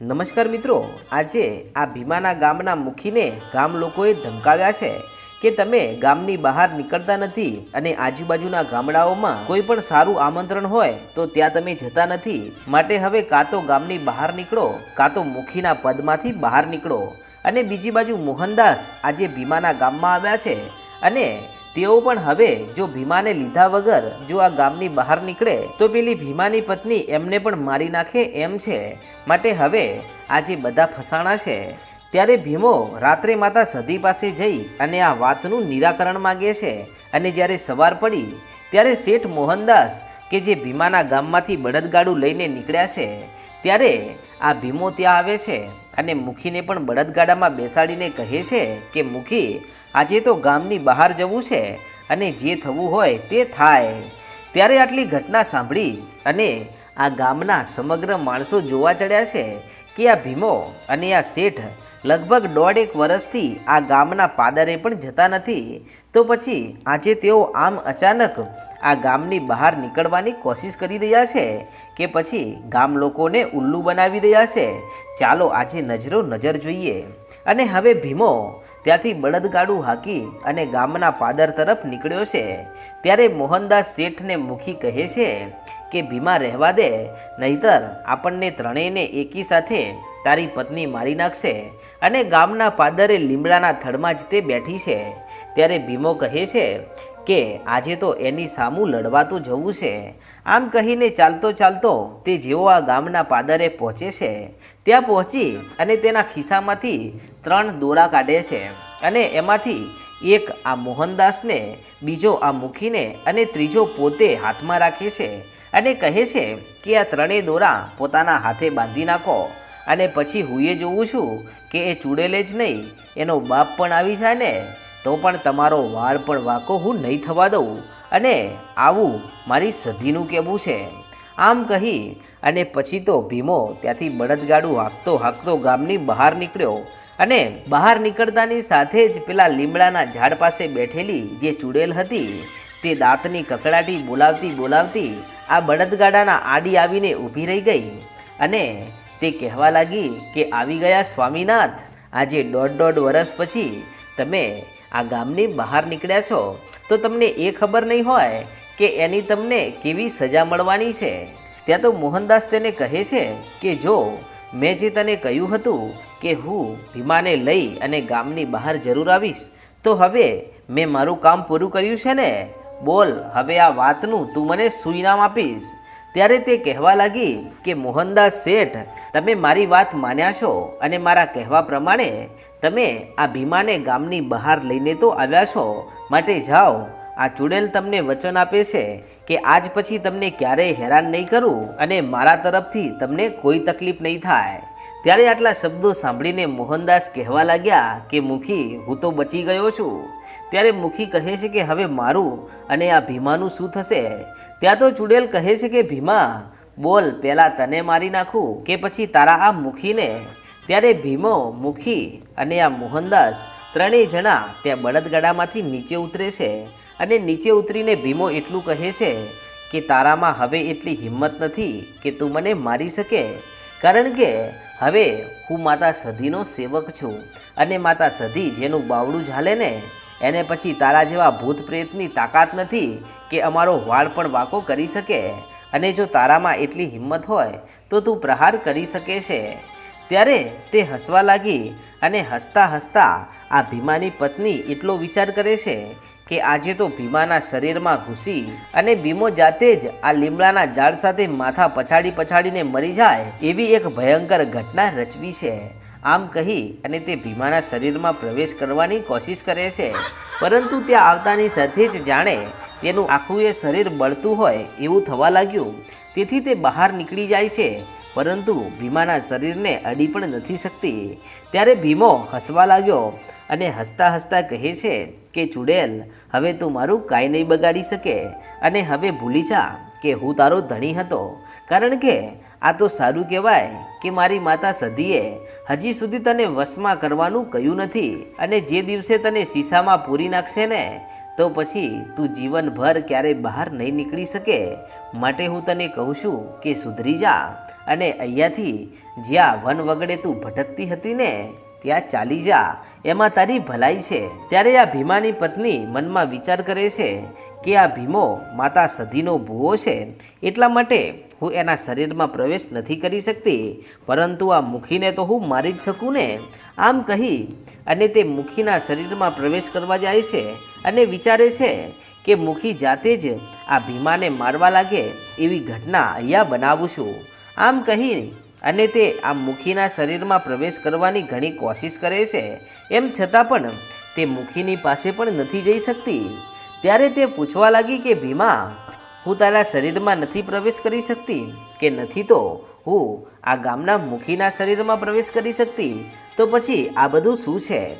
નમસ્કાર મિત્રો, આજે આ ભીમાના ગામના મુખીને ગામ લોકોએ ધમકાવ્યા છે કે તમે ગામની બહાર નીકળતા નથી અને આજુબાજુના ગામડાઓમાં કોઈ પણ સારું આમંત્રણ હોય તો ત્યાં તમે જતા નથી. માટે હવે કાં તો ગામની બહાર નીકળો, કાં તો મુખીના પદમાંથી બહાર નીકળો. અને બીજી બાજુ મોહનદાસ આજે ભીમાના ગામમાં આવ્યા છે અને તેઓ પણ હવે જો ભીમાને લીધા વગર જો આ ગામની બહાર નીકળે, તો પેલી ભીમાની પત્ની એમને પણ મારી નાખે એમ છે. માટે હવે આજે બધા ફસાણા છે. ત્યારે ભીમો રાત્રે માતા સધી પાસે જઈ અને આ વાતનું નિરાકરણ માગે છે. અને જ્યારે સવાર પડી, ત્યારે શેઠ મોહનદાસ કે જે ભીમાના ગામમાંથી બળદગાડું લઈને નીકળ્યા છે, ત્યારે આ ભીમો ત્યાં આવે છે અને મુખીને પણ બળદગાડામાં બેસાડીને કહે છે કે, મુખી આજે તો ગામની બહાર જવું છે અને જે થવું હોય તે થાય. ત્યારે આટલી ઘટના સાંભળી અને આ ગામના સમગ્ર માણસો જોવા ચડ્યા છે કે આ ભીમો અને આ શેઠ લગભગ દોઢેક વર્ષથી આ ગામના પાદરે પણ જતા નથી. તો પછી આજે તેઓ આમ અચાનક આ ગામની બહાર નીકળવાની કોશિશ કરી રહ્યા છે કે પછી ગામ લોકોને ઉલ્લુ બનાવી રહ્યા છે? ચાલો આજે નજરો નજર જોઈએ. અને હવે ભીમો ત્યાંથી બળદગાડું હાકી અને ગામના પાદર તરફ નીકળ્યો છે. ત્યારે મોહનદાસ શેઠને મુખી કહે છે કે, ભીમા, રહેવા દે. નહીતર આપણને ત્રણેયને એકી સાથે તારી પત્ની મારી નાખશે અને ગામના પાદરે લીમડાના થડમાં જ તે બેઠી છે. ત્યારે ભીમો કહે છે કે આજે તો એની સામું લડવા તો જવું છે. આમ કહીને ચાલતો ચાલતો તે જેવો આ ગામના પાદરે પહોંચે છે. ત્યાં પહોંચી અને તેના ખિસ્સામાંથી ત્રણ દોરા કાઢે છે અને એમાંથી એક આ મોહનદાસને, બીજો આ મુખીને અને ત્રીજો પોતે હાથમાં રાખે છે અને કહે છે કે આ ત્રણેય દોરા પોતાના હાથે બાંધી નાખો અને પછી હું એ જોઉં છું કે એ ચૂડેલે જ નહીં, એનો બાપ પણ આવી જાય ને તો પણ તમારો વાળ પણ વાકો હું નહીં થવા દઉં અને આવું મારી સધીનું કહેવું છે. આમ કહી અને પછી તો ભીમો ત્યાંથી બળદગાડું હાંકતો હાંકતો ગામની બહાર નીકળ્યો અને બહાર નીકળતાની સાથે જ પેલા લીમડાના ઝાડ પાસે બેઠેલી જે ચૂડેલ હતી તે દાંતની કકડાટી બોલાવતી બોલાવતી આ બળદગાડાના આડી આવીને ઊભી રહી ગઈ અને તે કહેવા લાગી કે આવી ગયા સ્વામીનાથ, આજે દોઢ દોઢ વર્ષ પછી તમે આ ગામની બહાર નીકળ્યા છો, તો તમને એ ખબર નહીં હોય કે એની તમને કેવી સજા મળવાની છે. ત્યાં તો મોહનદાસ તેને કહે છે કે, જો, મેં જે તને કહ્યું હતું કે હું ભીમાને લઈ અને ગામની બહાર જરૂર આવીશ, તો હવે મેં મારું કામ પૂરું કર્યું છે ને? બોલ, હવે આ વાતનું તું મને શું ઇનામ આપીશ. ત્યારે તે કહેવા લાગી કે, મોહનદાસ શેઠ, તમે મારી વાત માન્યા છો અને મારા કહેવા પ્રમાણે તમે આ ભીમાને ગામની બહાર લઈને તો આવ્યા છો. માટે જાઓ. આ ચૂડેલ તમને વચન આપે છે કે, આજ પછી તમને ક્યારેય હેરાન નહીં કરું અને મારા તરફથી તમને કોઈ તકલીફ નહીં થાય. ત્યારે આટલા શબ્દો સાંભળીને મોહનદાસ કહેવા લાગ્યા કે, મુખી, હું તો બચી ગયો છું. ત્યારે મુખી કહે છે કે, હવે મારું અને આ ભીમાનું શું થશે? ત્યાં તો ચુડેલ કહે છે કે, ભીમા, બોલ પહેલાં તને મારી નાખું કે પછી તારા આ મુખીને? ત્યારે ભીમો, મુખી અને આ મોહનદાસ ત્રણેય જણા ત્યાં બળદગાડામાંથી નીચે ઉતરે છે અને નીચે ઉતરીને ભીમો એટલું કહે છે કે, તારામાં હવે એટલી હિંમત નથી કે તું મને મારી શકે. કારણ કે હવે હું માતા સધીનો સેવક છું અને માતા સધી જેનું બાવડું ઝાલે ને, એને પછી તારા જેવા ભૂત પ્રેતની તાકાત નથી કે અમારો વાળ પણ વાંકો કરી શકે અને જો તારામાં એટલી હિંમત હોય તો તું પ્રહાર કરી શકે છે. ત્યારે તે હસવા લાગી અને હસતા હસતા આ ભીમાની પત્ની એટલો વિચાર કરે છે કે આજે તો ભીમાના શરીરમાં ઘૂસી અને ભીમો જાતે જ આ લીમડાના ઝાડ સાથે માથા પછાડી પછાડીને મરી જાય એવી એક ભયંકર ઘટના રચવી છે. આમ કહી અને તે ભીમાના શરીરમાં પ્રવેશ કરવાની કોશિશ કરે છે. પરંતુ ત્યાં આવતાની સાથે જ જાણે તેનું આખું એ શરીર બળતું હોય એવું થવા લાગ્યું. તેથી તે બહાર નીકળી જાય છે. પરંતુ ભીમાના શરીરને અડી પણ નથી શકતી. ત્યારે ભીમો હસવા લાગ્યો અને હસતા હસતા કહે છે કે ચુડેલ, હવે તું મારું કાંઈ નહીં બગાડી શકે. અને હવે ભૂલી જા કે હું તારો ધણી હતો. કારણ કે આ તો સારું કહેવાય કે મારી માતા સધીએ હજી સુધી તને વશમાં કરવાનું કહ્યું નથી. અને જે દિવસે તને શીશામાં પૂરી નાખશે ને, તો પછી તું જીવનભર ક્યારેય બહાર નહીં નીકળી શકે. માટે હું તને કહું છું કે સુધરી જા. અને અહીંયાથી જ્યાં વન વગડે તું ભટકતી હતી ને ત્યાં ચાલી જા. એમાં તારી ભલાઈ છે. ત્યારે આ ભીમાની પત્ની મનમાં વિચાર કરે છે કે આ ભીમો માતા સધીનો ભૂવો છે. એટલા માટે હું એના શરીરમાં પ્રવેશ નથી કરી શકતી. પરંતુ આ મુખીને તો હું મારી જ શકું ને? આમ કહી અને તે મુખીના શરીરમાં પ્રવેશ કરવા જાય છે અને વિચારે છે કે મુખી જાતે જ આ ભીમાને મારવા લાગે એવી ઘટના અહીંયા બનાવું છું. આમ કહી અને તે આ મુખીના શરીરમાં પ્રવેશ કરવાની ઘણી કોશિશ કરે છે. એમ છતાં પણ તે મુખીની પાસે પણ નથી જઈ શકતી. ત્યારે તે પૂછવા લાગી કે, ભીમા, હું તારા શરીરમાં નથી પ્રવેશ કરી શકતી? કે નથી તો? હું આ ગામના મુખીના શરીરમાં પ્રવેશ કરી શકતી? તો પછી આ બધું શું છે?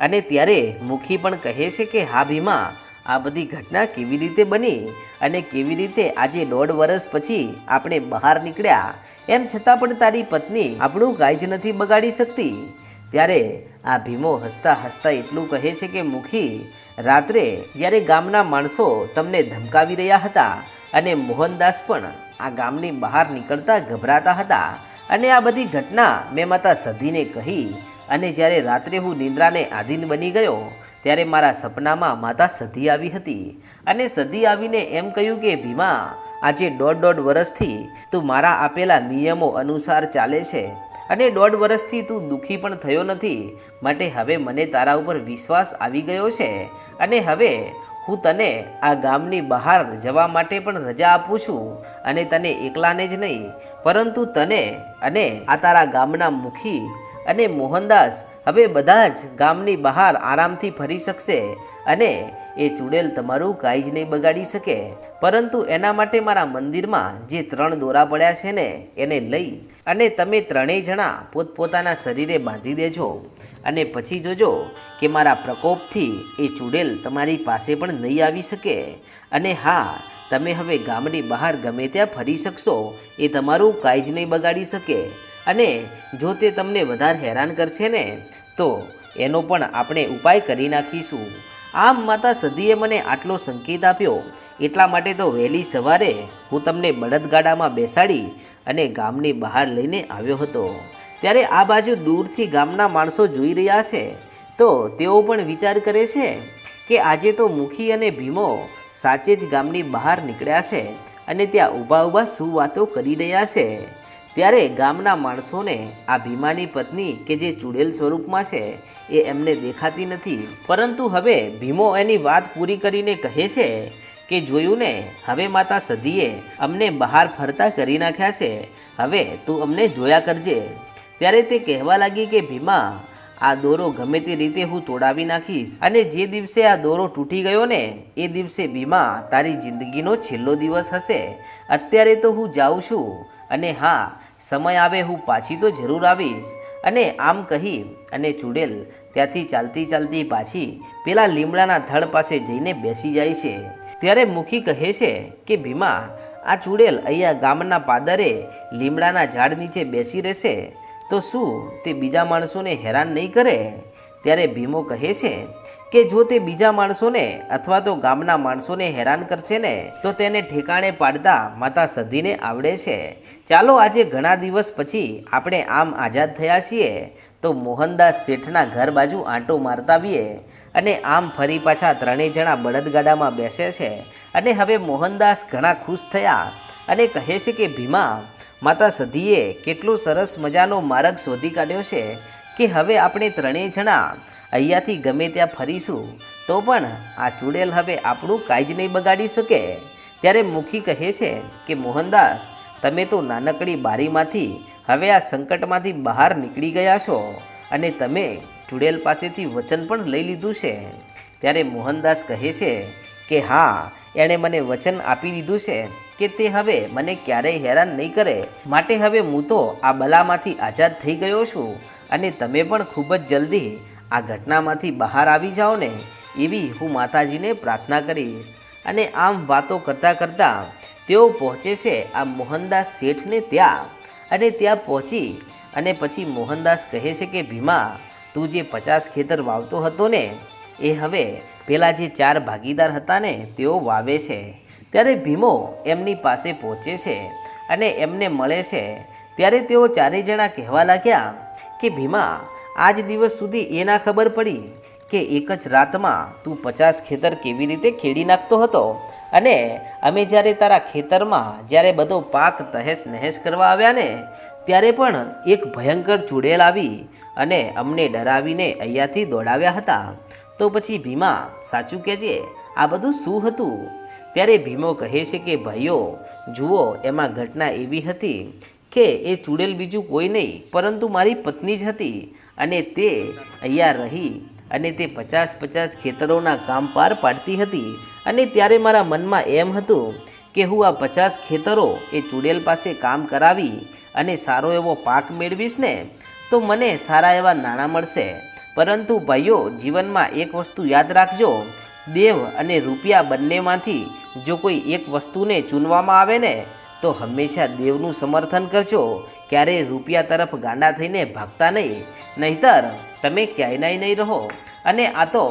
અને ત્યારે મુખી પણ કહે છે કે, હા ભીમા આ બધી ઘટના કેવી રીતે બની અને કેવી રીતે આજે દોઢ વર્ષ પછી આપણે બહાર નીકળ્યા? એમ છતાં પણ તારી પત્ની આપણું કાંઈ જ નથી બગાડી શકતી. ત્યારે આ ભીમો હસતા હસતા એટલું કહે છે કે, મુખી, રાત્રે જ્યારે ગામના માણસો તમને ધમકાવી રહ્યા હતા અને મોહનદાસ પણ આ ગામની બહાર નીકળતા ગભરાતા હતા અને આ બધી ઘટના મેં માતા સધીને કહી અને જ્યારે રાત્રે હું નિંદ્રાને આધીન બની ગયો ત્યારે મારા સપનામાં માતા સધી આવી હતી. અને સધી આવીને એમ કહ્યું કે, ભીમા, આજે દોઢ દોઢ વર્ષથી તું મારા આપેલા નિયમો અનુસાર ચાલે છે. અને દોઢ વર્ષથી તું દુઃખી પણ થયો નથી. માટે હવે મને તારા ઉપર વિશ્વાસ આવી ગયો છે. અને હવે હું તને આ ગામની બહાર જવા માટે પણ રજા આપું છું. અને તને એકલાને જ નહીં, પરંતુ તને અને આ તારા ગામના મુખી અને મોહનદાસ હવે બધા જ ગામની બહાર આરામથી ફરી શકશે અને એ ચૂડેલ તમારું કાંઈ જ નહીં બગાડી શકે. પરંતુ એના માટે મારા મંદિરમાં જે ત્રણ દોરા પડ્યા છે ને, એને લઈ અને તમે ત્રણેય જણા પોતપોતાના શરીરે બાંધી દેજો. અને પછી જોજો કે મારા પ્રકોપથી એ ચૂડેલ તમારી પાસે પણ નહીં આવી શકે. અને હા, તમે હવે ગામની બહાર ગમે ત્યાં ફરી શકશો, એ તમારું કાંઈ જ નહીં બગાડી શકે. અને જો તે તમને વધારે હેરાન કરશે ને, તો એનો પણ આપણે ઉપાય કરી નાખીશું. આમ માતા સધીએ મને આટલો સંકેત આપ્યો. એટલા માટે તો વહેલી સવારે હું તમને બળદગાડામાં બેસાડી અને ગામની બહાર લઈને આવ્યો હતો. ત્યારે આ બાજુ દૂરથી ગામના માણસો જોઈ રહ્યા છે. તો તેઓ પણ વિચાર કરે છે કે આજે તો મુખી અને ભીમો સાચે જ ગામની બહાર નીકળ્યા છે અને ત્યાં ઊભા ઊભા શું વાતો કરી રહ્યા છે. ત્યારે ગામના માણસોને આ ભીમાની પત્ની કે જે ચૂડેલ સ્વરૂપમાં છે, એ એમને દેખાતી નથી. પરંતુ હવે ભીમો એની વાત પૂરી કરીને કહે છે કે જોયું ને હવે માતા સદીએ અમને બહાર ફરતા કરી નાખ્યા છે. હવે તું અમને જોયા કરજે. ત્યારે તે કહેવા લાગી કે, ભીમા, આ દોરો ગમે તે રીતે હું તોડાવી નાખીશ. અને જે દિવસે આ દોરો તૂટી ગયો ને એ દિવસે ભીમા, તારી જિંદગીનો છેલ્લો દિવસ હશે. અત્યારે તો હું જાઉં છું. અને હા સમય આવે હું પાછી તો જરૂર આવીશ. અને આમ કહી અને ચૂડેલ ત્યાંથી ચાલતી ચાલતી પાછી પેલા લીમડાના થડ પાસે જઈને બેસી જાય છે. ત્યારે મુખી કહે છે કે, ભીમા, આ ચૂડેલ અહીંયા ગામના પાદરે લીમડાના ઝાડ નીચે બેસી રહેશે. તો શું તે બીજા માણસોને હેરાન નહીં કરે? ત્યારે ભીમો કહે છે કે જો તે બીજા માણસોને અથવા તો ગામના માણસોને હેરાન કરશે ને, તો તેને ઠેકાણે પાડતા માતા સધીને આવડે છે. ચાલો આજે ઘણા દિવસ પછી આપણે આમ આઝાદ થયા છીએ, તો મોહનદાસ શેઠના ઘર બાજુ આંટો મારતા આવીએ અને આમ ફરી પાછા ત્રણેય જણા બળદગાડામાં બેસે છે. અને હવે મોહનદાસ ઘણા ખુશ થયા અને કહે છે કે, ભીમા, માતા સધીએ કેટલો સરસ મજાનો માર્ગ શોધી કાઢ્યો છે. કે હવે આપણે ત્રણેય જણા અહીંયાથી ગમે ત્યાં ફરીશું, તો પણ આ ચૂડેલ હવે આપણું કાંઈ જ નહીં બગાડી શકે. ત્યારે મુખી કહે છે કે, મોહનદાસ, તમે તો નાનકડી બારીમાંથી હવે આ સંકટમાંથી બહાર નીકળી ગયા છો અને તમે ચૂડેલ પાસેથી વચન પણ લઈ લીધું છે. ત્યારે મોહનદાસ કહે છે કે, હા, એણે મને વચન આપી દીધું છે કે તે હવે મને ક્યારેય હેરાન નહીં કરે. માટે હવે હું તો આ બલામાંથી આઝાદ થઈ ગયો છું અને તમે પણ ખૂબ જ જલ્દી આ ઘટનામાંથી બહાર આવી જાઓ ને, એવી હું માતાજીને પ્રાર્થના કરીશ. અને આમ વાતો કરતાં કરતાં તેઓ પહોંચે છે આ મોહનદાસ શેઠને ત્યાં. અને ત્યાં પહોંચી અને પછી મોહનદાસ કહે છે કે, ભીમા, તું જે પચાસ ખેતર વાવતો હતો ને, એ હવે પેલા જે ચાર ભાગીદાર હતા ને, તેઓ વાવે છે. ત્યારે ભીમો એમની પાસે પહોંચે છે અને એમને મળે છે. ત્યારે તેઓ ચારેય જણા કહેવા લાગ્યા કે ભીમા, આજ દિવસ સુધી એ ના ખબર પડી કે એક જ રાતમાં તું પચાસ ખેતર કેવી રીતે ખેડી નાખતો હતો? અને અમે જ્યારે તારા ખેતરમાં જ્યારે બધો પાક તહેશ નહેશ કરવા આવ્યા ને, ત્યારે પણ એક ભયંકર ચૂડેલ આવી અને અમને ડરાવીને અહીંયાથી દોડાવ્યા હતા. તો પછી ભીમા, સાચું કહેજે, આ બધું શું હતું? ત્યારે ભીમો કહે છે કે, ભાઈઓ, જુઓ, એમાં ઘટના એવી હતી કે એ ચૂડેલ બીજું કોઈ નહીં, પરંતુ મારી પત્ની જ હતી અને તે અહીંયા રહી અને તે પચાસ પચાસ ખેતરોના કામ પાર પાડતી હતી અને ત્યારે મારા મનમાં એમ હતું કે હું આ પચાસ ખેતરો એ ચૂડેલ પાસે કામ કરાવી અને સારો એવો પાક મેળવીશ ને, તો મને સારા એવા નાણાં મળશે. પરંતુ ભાઈઓ, જીવનમાં એક વસ્તુ યાદ રાખજો, દેવ અને રૂપિયા બંનેમાંથી જો કોઈ એક વસ્તુને ચૂનવામાં આવે ને તો હંમેશા દેવનું સમર્થન કરજો. ક્યારેય રૂપિયા તરફ ગાંડા થઈને ભાગતા નહીં, નહીતર તમે ક્યાંય નહીં રહો. અને આ તો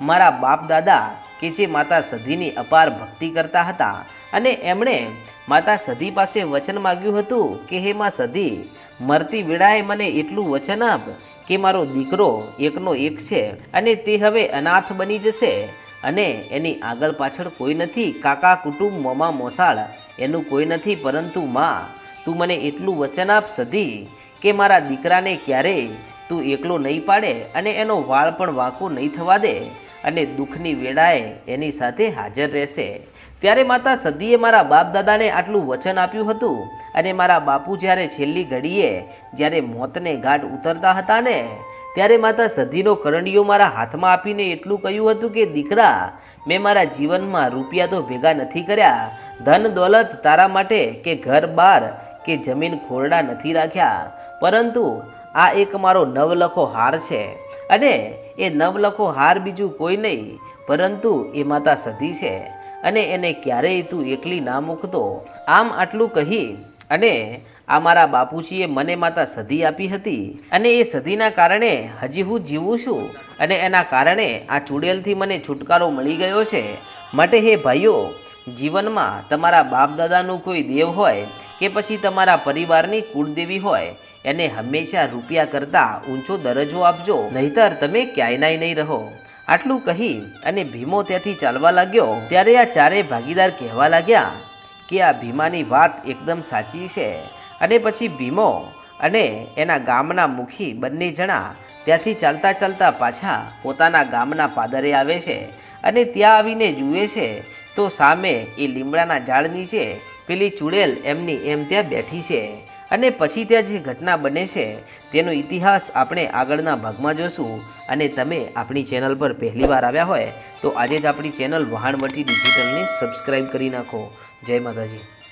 મારા બાપ દાદા કે જે માતા સધીની અપાર ભક્તિ કરતા હતા અને એમણે માતા સધી પાસે વચન માગ્યું હતું કે, હે માં સધી, મરતી વેળાએ મને એટલું વચન આપ કે મારો દીકરો એકનો એક છે અને તે હવે અનાથ બની જશે અને એની આગળ પાછળ કોઈ નથી. કાકા કુટુંબ મોમા મોસાળ એનું કોઈ નથી, પરંતુ માં, તું મને એટલું વચન આપ સધી કે મારા દીકરાને ક્યારેય તું એકલો નહીં પાડે અને એનો વાળ પણ વાંકો નહીં થવા દે અને દુઃખની વેળાએ એની સાથે હાજર રહેશે. ત્યારે માતા સદીએ મારા બાપ દાદાને આટલું વચન આપ્યું હતું અને મારા બાપુ જ્યારે છેલ્લી ઘડીએ જ્યારે મોતને ઘાટ ઉતરતા હતા ને ત્યારે માતા સધીનો કરંડિયો મારા હાથમાં આપીને એટલું કહ્યું હતું કે, દીકરા, મેં મારા જીવનમાં રૂપિયા તો ભેગા નથી કર્યા. ધન દોલત તારા માટે કે ઘર બાર કે જમીન ખોરડા નથી રાખ્યા. પરંતુ આ એક મારો નવલખો હાર છે અને એ નવલખો હાર બીજું કોઈ નહીં, પરંતુ એ માતા સધી છે અને એને ક્યારેય તું એકલી ના મૂકતો. આમ આટલું કહી અને આ મારા બાપુજીએ મને માતા સધી આપી હતી અને એ સધીના કારણે હજી હું જીવું છું અને એના કારણે આ ચૂડેલથી મને છુટકારો મળી ગયો છે. માટે હે ભાઈઓ, જીવનમાં તમારા બાપ દાદાનું કોઈ દેવ હોય કે પછી તમારા પરિવારની કુળદેવી હોય, એને હંમેશા રૂપિયા કરતાં ઊંચો દરજ્જો આપજો. નહીતર તમે ક્યાંય નહીં રહો. આટલું કહી અને ભીમો ત્યાંથી ચાલવા લાગ્યો. ત્યારે આ ચારેય ભાગીદાર કહેવા લાગ્યા કે આ ભીમાની વાત એકદમ સાચી છે. અને પછી ભીમો અને એના ગામના મુખી બંને જણા ત્યાંથી ચાલતા ચાલતા પાછા પોતાના ગામના પાદરે આવે છે અને ત્યાં આવીને જુએ છે તો સામે એ લીમડાના ઝાડ નીચે પેલી ચૂડેલ એમની એમ ત્યાં બેઠી છે. અને પછી ત્યાં જે ઘટના બને છે તેનો ઇતિહાસ આપણે આગળના ભાગમાં જોશું. અને તમે આપણી ચેનલ પર પહેલીવાર આવ્યા હોય તો આજે જ આપણી ચેનલ વહાણવટી ડિજિટલને સબસ્ક્રાઈબ કરી નાખો. જય માતાજી.